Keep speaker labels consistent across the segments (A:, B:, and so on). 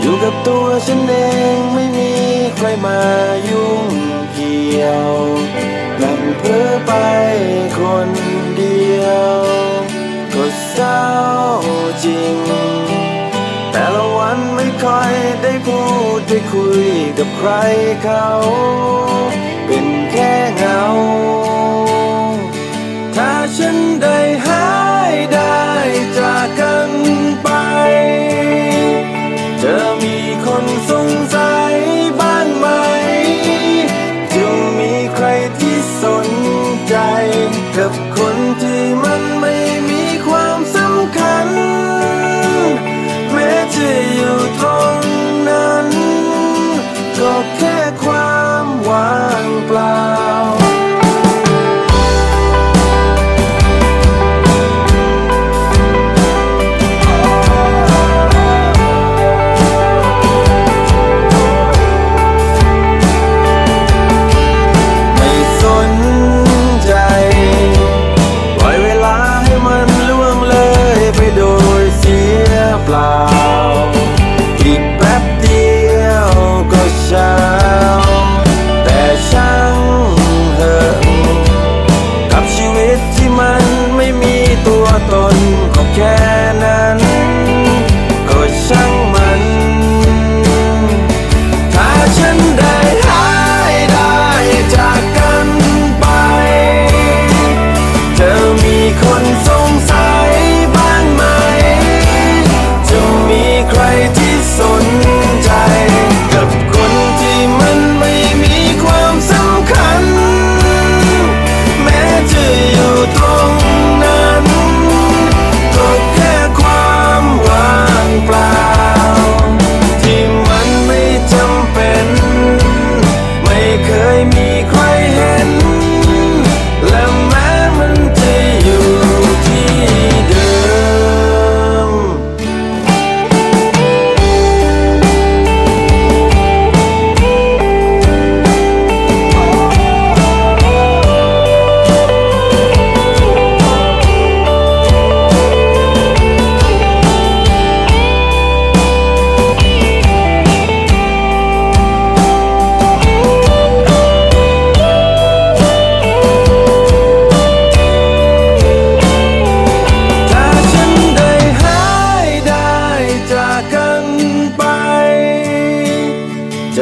A: อยู่กับตัวฉันเองไม่มีใครมายุ่งเกี่ยวลำเพ้อไปคนเดียวก็เศร้าจริง แต่ละวันไม่ค่อยได้พูดได้คุยกับใครเขา เป็นแค่เงา ถ้าฉันได้หา คนสงสัยบ้างไหม จะมีใครที่สนใจ กับคนที่ไม่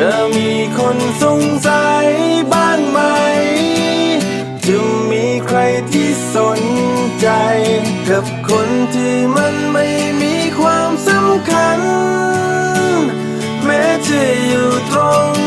A: ธอมีคนสงสัยบ้างไหม จะมีใครที่สนใจ กับคนที่มันไม่มีความสำคัญ แม้จะอยู่ตรง